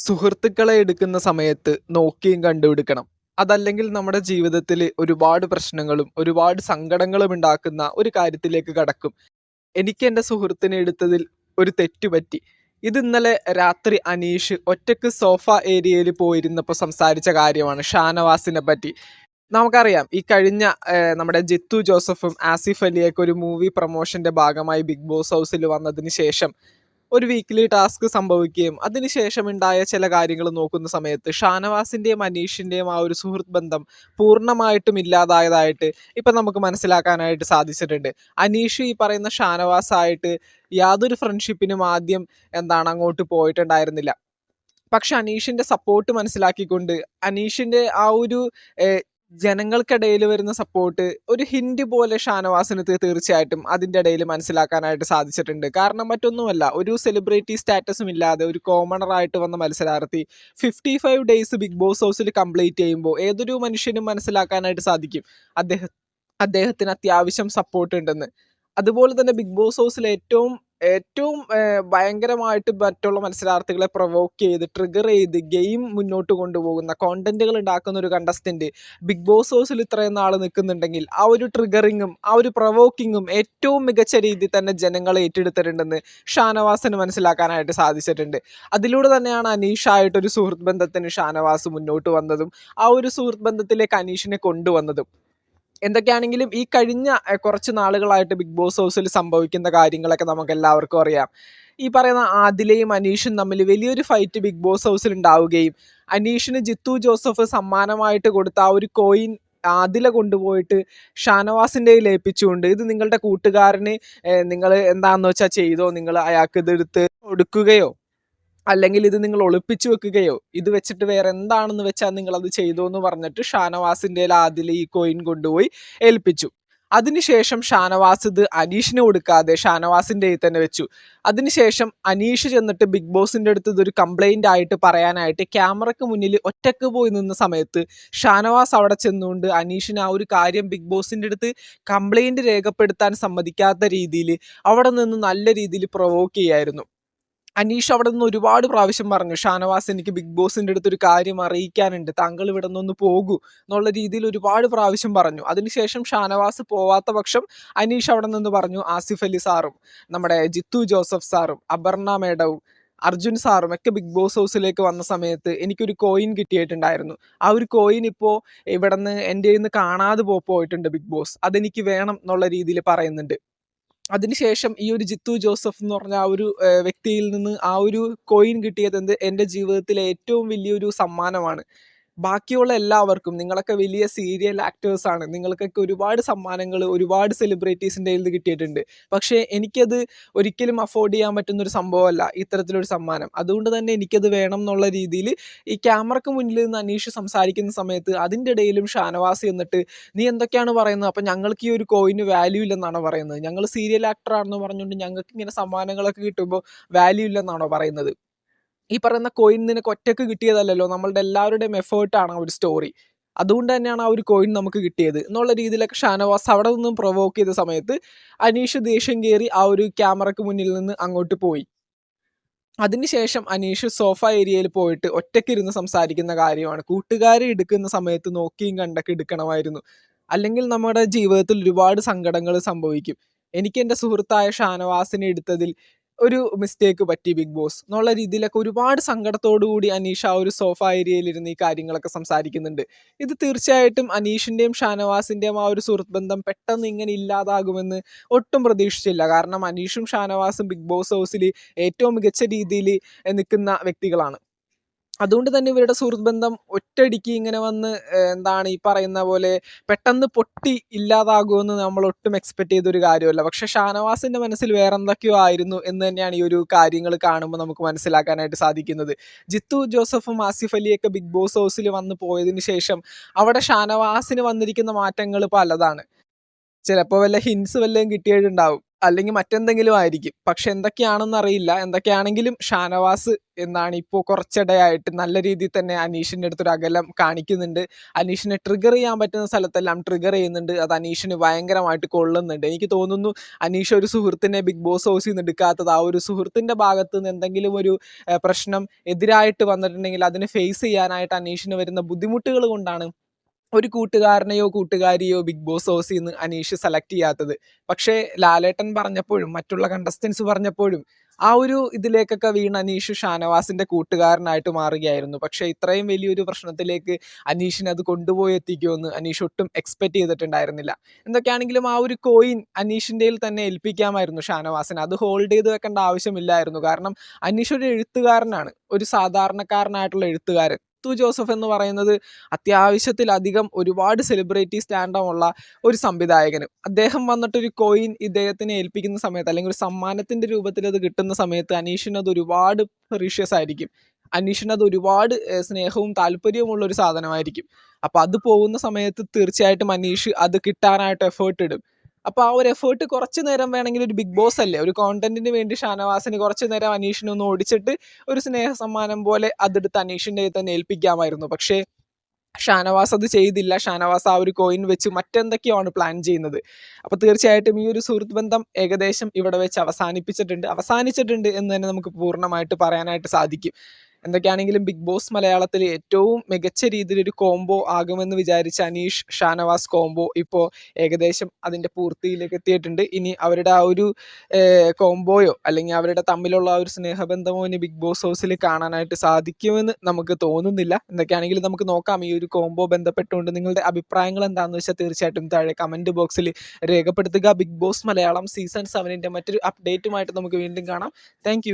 സുഹൃത്തുക്കളെ എടുക്കുന്ന സമയത്ത് നോക്കിയും കണ്ടുപിടിക്കണം. അതല്ലെങ്കിൽ നമ്മുടെ ജീവിതത്തിൽ ഒരുപാട് പ്രശ്നങ്ങളും, ഒരുപാട് സങ്കടങ്ങളും ഉണ്ടാക്കുന്ന ഒരു കാര്യത്തിലേക്ക് കടക്കും. എനിക്ക് എന്റെ സുഹൃത്തിനെ എടുത്തതിൽ ഒരു തെറ്റുപറ്റി ഇത് ഇന്നലെ രാത്രി അനീഷ് ഒറ്റയ്ക്ക് സോഫ ഏരിയയിൽ പോയിരുന്നപ്പോൾ സംസാരിച്ച കാര്യമാണ് ഷാനവാസിനെ പറ്റി. നമുക്കറിയാം ഈ കഴിഞ്ഞ നമ്മുടെ ജിത്തു ജോസഫും ആസിഫ് അലിയൊക്കെ ഒരു മൂവി പ്രൊമോഷന്റെ ഭാഗമായി ബിഗ് ബോസ് ഹൗസിൽ വന്നതിന് ശേഷം ഒരു വീക്കിലി ടാസ്ക് സംഭവിക്കുകയും അതിനുശേഷം ഉണ്ടായ ചില കാര്യങ്ങൾ നോക്കുന്ന സമയത്ത് ഷാനവാസിന്റെയും അനീഷിന്റെയും ആ ഒരു സുഹൃത്ത് ബന്ധം പൂർണമായിട്ടും ഇല്ലാതായതായിട്ട് ഇപ്പം നമുക്ക് മനസ്സിലാക്കാനായിട്ട് സാധിച്ചിട്ടുണ്ട്. അനീഷ് ഈ പറയുന്ന ഷാനവാസായിട്ട് യാതൊരു ഫ്രണ്ട്ഷിപ്പിനും ആദ്യം എന്താണ് അങ്ങോട്ട് പോയിട്ടുണ്ടായിരുന്നില്ല. പക്ഷെ അനീഷിന്റെ സപ്പോർട്ട് മനസ്സിലാക്കിക്കൊണ്ട് അനീഷിന്റെ ആ ഒരു ജനങ്ങൾക്കിടയിൽ വരുന്ന സപ്പോർട്ട് ഒരു ഹിൻഡ് പോലെ ഷാനവാസിന് തീർച്ചയായിട്ടും അതിന്റെ ഇടയിൽ മനസ്സിലാക്കാനായിട്ട് സാധിച്ചിട്ടുണ്ട്. കാരണം മറ്റൊന്നുമല്ല ഒരു സെലിബ്രിറ്റി സ്റ്റാറ്റസും ഇല്ലാതെ ഒരു കോമണറായിട്ട് വന്ന മത്സരാർത്ഥി fifty five days Bigg Boss ഹൗസിൽ കംപ്ലീറ്റ് ചെയ്യുമ്പോൾ ഏതൊരു മനുഷ്യനും മനസ്സിലാക്കാനായിട്ട് സാധിക്കും. അദ്ദേഹം അദ്ദേഹത്തിന് അത്യാവശ്യം സപ്പോർട്ട് ഉണ്ടെന്ന്. അതുപോലെ തന്നെ ബിഗ് ബോസ് ഹൗസിൽ ഏറ്റവും ഏറ്റവും ഭയങ്കരമായിട്ട് മറ്റുള്ള മത്സരാർത്ഥികളെ പ്രൊവോക്ക് ചെയ്ത് ട്രിഗർ ചെയ്ത് ഗെയിം മുന്നോട്ട് കൊണ്ടുപോകുന്ന കോണ്ടന്റുകൾ ഉണ്ടാക്കുന്ന ഒരു കണ്ടസ്റ്റന്റ് ബിഗ് ബോസ് ഹൗസിൽ ഇത്രയും നാൾ നിൽക്കുന്നുണ്ടെങ്കിൽ ആ ഒരു ട്രിഗറിങ്ങും ആ ഒരു പ്രൊവോക്കിങ്ങും ഏറ്റവും മികച്ച രീതിയിൽ തന്നെ ജനങ്ങൾ ഏറ്റെടുത്തിട്ടുണ്ടെന്ന് ഷാനവാസിന് മനസ്സിലാക്കാനായിട്ട് സാധിച്ചിട്ടുണ്ട്. അതിലൂടെ തന്നെയാണ് അനീഷ് ഒരു സുഹൃത്ത് ബന്ധത്തിന് ഷാനവാസ് മുന്നോട്ട് വന്നതും ആ ഒരു സുഹൃത്ത് ബന്ധത്തിലേക്ക് അനീഷിനെ കൊണ്ടുവന്നതും. എന്തൊക്കെയാണെങ്കിലും ഈ കഴിഞ്ഞ കുറച്ച് നാളുകളായിട്ട് ബിഗ് ബോസ് ഹൗസിൽ സംഭവിക്കുന്ന കാര്യങ്ങളൊക്കെ നമുക്ക് എല്ലാവർക്കും അറിയാം. ഈ പറയുന്ന ആദിലയും അനീഷും തമ്മിൽ വലിയൊരു ഫൈറ്റ് ബിഗ് ബോസ് ഹൗസിൽ ഉണ്ടാവുകയും അനീഷിന് ജിത്തു ജോസഫ് സമ്മാനമായിട്ട് കൊടുത്ത ആ ഒരു കോയിൻ ആദില കൊണ്ടുപോയിട്ട് ഷാനവാസിന്റെ കയ്യിൽ ഏൽപ്പിച്ചുകൊണ്ട് ഇത് നിങ്ങളുടെ കൂട്ടുകാരന് നിങ്ങൾ എന്താണെന്ന് വെച്ചാൽ ചെയ്തോ? നിങ്ങൾ അയാൾക്ക് ഇതെടുത്ത് കൊടുക്കുകയോ? അല്ലെങ്കിൽ ഇത് നിങ്ങൾ ഒളിപ്പിച്ചു വെക്കുകയോ ഇത് വെച്ചിട്ട് വേറെ എന്താണെന്ന് വെച്ചാൽ നിങ്ങൾ അത് ചെയ്തു എന്ന് പറഞ്ഞിട്ട് ഷാനവാസിന്റെ ആദ്യം ഈ കോയിൻ കൊണ്ടുപോയി ഏൽപ്പിച്ചു. അതിനുശേഷം ഷാനവാസ് ഇത് അനീഷിന് കൊടുക്കാതെ ഷാനവാസിന്റെ കയ്യിൽ തന്നെ വെച്ചു. അതിനുശേഷം അനീഷ് ചെന്നിട്ട് ബിഗ് ബോസിന്റെ അടുത്ത് ഇതൊരു കംപ്ലൈന്റ് ആയിട്ട് പറയാനായിട്ട് ക്യാമറയ്ക്ക് മുന്നിൽ ഒറ്റയ്ക്ക് പോയി നിന്ന സമയത്ത് ഷാനവാസ് അവിടെ ചെന്നുകൊണ്ട് അനീഷിന് ആ ഒരു കാര്യം ബിഗ് ബോസിന്റെ അടുത്ത് കംപ്ലൈന്റ് രേഖപ്പെടുത്താൻ സമ്മതിക്കാത്ത രീതിയിൽ അവിടെ നിന്ന് നല്ല രീതിയിൽ പ്രൊവോക്ക് ചെയ്യായിരുന്നു. അനീഷ് അവിടെ നിന്ന് ഒരുപാട് പ്രാവശ്യം പറഞ്ഞു ഷാനവാസ് എനിക്ക് ബിഗ് ബോസിന്റെ അടുത്ത് ഒരു കാര്യം അറിയിക്കാനുണ്ട്. താങ്കൾ ഇവിടെ നിന്നൊന്ന് പോകൂ എന്നുള്ള രീതിയിൽ ഒരുപാട് പ്രാവശ്യം പറഞ്ഞു. അതിനുശേഷം ഷാനവാസ് പോവാത്ത പക്ഷം അനീഷ് അവിടെ നിന്ന് പറഞ്ഞു ആസിഫ് അലി സാറും നമ്മുടെ ജിത്തു ജോസഫ് സാറും അപർണ മേഡവും അർജുൻ സാറും ഒക്കെ ബിഗ് ബോസ് ഹൗസിലേക്ക് വന്ന സമയത്ത് എനിക്കൊരു കോയിൻ കിട്ടിയിട്ടുണ്ടായിരുന്നു. ആ ഒരു കോയിൻ ഇപ്പോൾ ഇവിടെ നിന്ന് എന്റെ നിന്ന് കാണാതെ പോയിട്ടുണ്ട് ബിഗ് ബോസ്. അതെനിക്ക് വേണം എന്നുള്ള രീതിയിൽ പറയുന്നുണ്ട്. അതിനുശേഷം ഈ ഒരു ജിത്തു ജോസഫ് എന്ന് പറഞ്ഞ ആ ഒരു വ്യക്തിയിൽ നിന്ന് ആ ഒരു കോയിൻ കിട്ടിയത് എന്റെ ജീവിതത്തിലെ ഏറ്റവും വലിയൊരു സമ്മാനമാണ്. ബാക്കിയുള്ള എല്ലാവർക്കും നിങ്ങളൊക്കെ വലിയ സീരിയൽ ആക്ടേഴ്സ് ആണ്. നിങ്ങൾക്കൊക്കെ ഒരുപാട് സമ്മാനങ്ങൾ ഒരുപാട് സെലിബ്രിറ്റീസിന്റെ കയ്യിൽ കിട്ടിയിട്ടുണ്ട്. പക്ഷേ എനിക്കത് ഒരിക്കലും അഫോർഡ് ചെയ്യാൻ പറ്റുന്ന ഒരു സംഭവമല്ല ഇത്തരത്തിലൊരു സമ്മാനം. അതുകൊണ്ട് തന്നെ എനിക്കത് വേണം എന്നുള്ള രീതിയിൽ ഈ ക്യാമറക്ക് മുന്നിൽ നിന്ന് അനീഷ് സംസാരിക്കുന്ന സമയത്ത് അതിന്റെ ഇടയിലും ഷാനവാസി എന്നിട്ട് നീ എന്തൊക്കെയാണ് പറയുന്നത്? അപ്പം ഞങ്ങൾക്ക് ഈ ഒരു കോയിന് വാല്യൂ ഇല്ലെന്നാണോ പറയുന്നത്? ഞങ്ങൾ സീരിയൽ ആക്ടർ ആണെന്ന് പറഞ്ഞുകൊണ്ട് ഞങ്ങൾക്ക് ഇങ്ങനെ സമ്മാനങ്ങളൊക്കെ കിട്ടുമ്പോൾ വാല്യൂ ഇല്ലെന്നാണോ പറയുന്നത്? ഈ പറയുന്ന കോയിൻ നിനക്ക് ഒറ്റയ്ക്ക് കിട്ടിയതല്ലല്ലോ. നമ്മളുടെ എല്ലാവരുടെയും എഫേർട്ടാണ് ഒരു സ്റ്റോറി അതുകൊണ്ട് തന്നെയാണ് ആ ഒരു കോയിൻ നമുക്ക് കിട്ടിയത്. എന്നുള്ള രീതിയിലൊക്കെ ഷാനവാസ് അവിടെ നിന്നും പ്രൊവോക്ക് ചെയ്ത സമയത്ത് അനീഷ് ദേഷ്യം കയറി ആ ഒരു ക്യാമറക്ക് മുന്നിൽ നിന്ന് അങ്ങോട്ട് പോയി. അതിനുശേഷം അനീഷ് സോഫ ഏരിയയിൽ പോയിട്ട് ഒറ്റയ്ക്കിരുന്ന് സംസാരിക്കുന്ന കാര്യമാണ്. കൂട്ടുകാരെ എടുക്കുന്ന സമയത്ത് നോക്കിയും കണ്ടൊക്കെ എടുക്കണമായിരുന്നു. അല്ലെങ്കിൽ നമ്മുടെ ജീവിതത്തിൽ ഒരുപാട് സങ്കടങ്ങൾ സംഭവിക്കും. എനിക്ക് എന്റെ സുഹൃത്തായ ഷാനവാസിനെ എടുത്തതിൽ ഒരു മിസ്റ്റേക്ക് പറ്റി ബിഗ് ബോസ് എന്നുള്ള രീതിയിലൊക്കെ ഒരുപാട് സങ്കടത്തോടു കൂടി അനീഷ് ആ ഒരു സോഫ ഏരിയയിലിരുന്ന് ഈ കാര്യങ്ങളൊക്കെ സംസാരിക്കുന്നുണ്ട്. ഇത് തീർച്ചയായിട്ടും അനീഷിന്റെയും ഷാനവാസിന്റെയും ആ ഒരു സുഹൃത്ത് ബന്ധം പെട്ടെന്ന് ഇങ്ങനെ ഇല്ലാതാകുമെന്ന് ഒട്ടും പ്രതീക്ഷിച്ചില്ല. കാരണം അനീഷും ഷാനവാസും ബിഗ് ബോസ് ഹൗസിൽ ഏറ്റവും മികച്ച രീതിയിൽ നിൽക്കുന്ന വ്യക്തികളാണ്. അതുകൊണ്ട് തന്നെ ഇവരുടെ സുഹൃത്ത് ബന്ധം ഒറ്റയടിക്ക് ഇങ്ങനെ വന്ന് എന്താണ് ഈ പറയുന്ന പോലെ പെട്ടെന്ന് പൊട്ടി ഇല്ലാതാകുമെന്ന് നമ്മൾ ഒട്ടും എക്സ്പെക്ട് ചെയ്തൊരു കാര്യമല്ല. പക്ഷെ ഷാനവാസിന്റെ മനസ്സിൽ വേറെ എന്തൊക്കെയോ ആയിരുന്നു എന്ന് തന്നെയാണ് ഈ ഒരു കാര്യങ്ങൾ കാണുമ്പോൾ നമുക്ക് മനസ്സിലാക്കാനായിട്ട് സാധിക്കുന്നത്. ജിത്തു ജോസഫും ആസിഫ് അലിയൊക്കെ ബിഗ് ബോസ് ഹൗസിൽ വന്ന് പോയതിന് ശേഷം അവിടെ ഷാനവാസിന് വന്നിരിക്കുന്ന മാറ്റങ്ങൾ പലതാണ്. ചിലപ്പോൾ വല്ല ഹിൻസ് വല്ലതും കിട്ടിയിട്ടുണ്ടാവും. അല്ലെങ്കിൽ മറ്റെന്തെങ്കിലും ആയിരിക്കും. പക്ഷെ എന്തൊക്കെയാണെന്ന് അറിയില്ല. എന്തൊക്കെയാണെങ്കിലും ഷാനവാസ് എന്നാണ് ഇപ്പോൾ കുറച്ചിടയായിട്ട് നല്ല രീതിയിൽ തന്നെ അനീഷിന്റെ അടുത്തൊരു അകലം കാണിക്കുന്നുണ്ട്. അനീഷിനെ ട്രിഗർ ചെയ്യാൻ പറ്റുന്ന സ്ഥലത്തെല്ലാം ട്രിഗർ ചെയ്യുന്നുണ്ട്. അത് അനീഷിന് ഭയങ്കരമായിട്ട് കൊള്ളുന്നുണ്ട്. എനിക്ക് തോന്നുന്നു അനീഷ് ഒരു സുഹൃത്തിനെ ബിഗ് ബോസ് ഹൗസിൽ നിന്ന് എടുക്കാത്തത് ആ ഒരു സുഹൃത്തിന്റെ ഭാഗത്ത് നിന്ന് എന്തെങ്കിലും ഒരു പ്രശ്നം എതിരായിട്ട് വന്നിട്ടുണ്ടെങ്കിൽ അതിനെ ഫേസ് ചെയ്യാനായിട്ട് അനീഷിന് വരുന്ന ബുദ്ധിമുട്ടുകൾ കൊണ്ടാണ് ഒരു കൂട്ടുകാരനെയോ കൂട്ടുകാരിയോ ബിഗ് ബോസ് ഹൗസിൽ നിന്ന് അനീഷ് സെലക്ട് ചെയ്യാത്തത്. പക്ഷേ ലാലേട്ടൻ പറഞ്ഞപ്പോഴും മറ്റുള്ള കണ്ടസ്റ്റൻസ് പറഞ്ഞപ്പോഴും ആ ഒരു ഇതിലേക്കൊക്കെ വീണ് അനീഷ് ഷാനവാസിന്റെ കൂട്ടുകാരനായിട്ട് മാറുകയായിരുന്നു. പക്ഷേ ഇത്രയും വലിയൊരു പ്രശ്നത്തിലേക്ക് അനീഷിനെ അത് കൊണ്ടുപോയി എത്തിക്കുമെന്ന് അനീഷ് ഒട്ടും എക്സ്പെക്ട് ചെയ്തിട്ടുണ്ടായിരുന്നില്ല. എന്തൊക്കെയാണെങ്കിലും ആ ഒരു കോയിൻ അനീഷിന്റെ തന്നെ ഏൽപ്പിക്കാമായിരുന്നു ഷാനവാസിന്. അത് ഹോൾഡ് ചെയ്ത് വെക്കേണ്ട ആവശ്യമില്ലായിരുന്നു. കാരണം അനീഷ് ഒരു എഴുത്തുകാരനാണ്. ഒരു സാധാരണക്കാരനായിട്ടുള്ള എഴുത്തുകാരൻ. തു ജോസഫ് എന്ന് പറയുന്നത് അത്യാവശ്യത്തിലധികം ഒരുപാട് സെലിബ്രിറ്റി സ്റ്റാൻഡമുള്ള ഒരു സംവിധായകന്. അദ്ദേഹം വന്നിട്ടൊരു കോയിൻ ഇദ്ദേഹത്തിനെ ഏൽപ്പിക്കുന്ന സമയത്ത് അല്ലെങ്കിൽ ഒരു സമ്മാനത്തിന്റെ രൂപത്തിൽ അത് കിട്ടുന്ന സമയത്ത് അനീഷിന് അത് ഒരുപാട് പ്രീഷ്യസ് ആയിരിക്കും. അനീഷിന് അത് ഒരുപാട് സ്നേഹവും താല്പര്യവുമുള്ള ഒരു സാധനമായിരിക്കും. അപ്പോൾ അത് പോകുന്ന സമയത്ത് തീർച്ചയായിട്ടും അനീഷ് അത് കിട്ടാനായിട്ട് എഫേർട്ട് ഇടും. അപ്പോൾ ആ ഒരു എഫേർട്ട് കുറച്ച് നേരം വേണമെങ്കിൽ ഒരു ബിഗ് ബോസ് അല്ലേ? ഒരു കോണ്ടന്റിന് വേണ്ടി ഷാനവാസിന് കുറച്ച് നേരം അനീഷിനെ ഒന്ന് ഓടിച്ചിട്ട് ഒരു സ്നേഹ സമ്മാനം പോലെ അതെടുത്ത് കയ്യിൽ തന്നെ ഏൽപ്പിക്കാമായിരുന്നു. പക്ഷേ ഷാനവാസ് അത് ചെയ്തില്ല. ഷാനവാസ് ആ ഒരു കോയിൻ വെച്ച് മറ്റെന്തൊക്കെയാണ് പ്ലാൻ ചെയ്യുന്നത്? അപ്പോൾ തീർച്ചയായിട്ടും ഈ ഒരു സുഹൃത്ത് ബന്ധം ഏകദേശം ഇവിടെ വെച്ച് അവസാനിപ്പിച്ചിട്ടുണ്ട്. അവസാനിച്ചിട്ടുണ്ട് എന്ന് തന്നെ നമുക്ക് പൂർണമായിട്ട് പറയാനായിട്ട് സാധിക്കും. എന്തൊക്കെയാണെങ്കിലും ബിഗ് ബോസ് മലയാളത്തിൽ ഏറ്റവും മികച്ച രീതിയിലൊരു കോംബോ ആകുമെന്ന് വിചാരിച്ച അനീഷ് ഷാനവാസ് കോംബോ ഇപ്പോൾ ഏകദേശം അതിന്റെ പൂർത്തിയിലേക്ക് എത്തിയിട്ടുണ്ട്. ഇനി അവരുടെ ആ ഒരു കോംബോയോ അല്ലെങ്കിൽ അവരുടെ തമ്മിലുള്ള ആ ഒരു സ്നേഹബന്ധമോ ഇനി ബിഗ് ബോസ് ഹൗസിൽ കാണാനായിട്ട് സാധിക്കുമെന്ന് നമുക്ക് തോന്നുന്നില്ല. എന്തൊക്കെയാണെങ്കിലും നമുക്ക് നോക്കാം ഈ ഒരു കോംബോ ബന്ധപ്പെട്ടുകൊണ്ട്. നിങ്ങളുടെ അഭിപ്രായങ്ങൾ എന്താണെന്ന് വെച്ചാൽ തീർച്ചയായിട്ടും താഴെ കമന്റ് ബോക്സിൽ രേഖപ്പെടുത്തുക. ബിഗ് ബോസ് മലയാളം സീസൺ സെവനിന്റെ മറ്റൊരു അപ്ഡേറ്റുമായിട്ട് നമുക്ക് വീണ്ടും കാണാം. താങ്ക്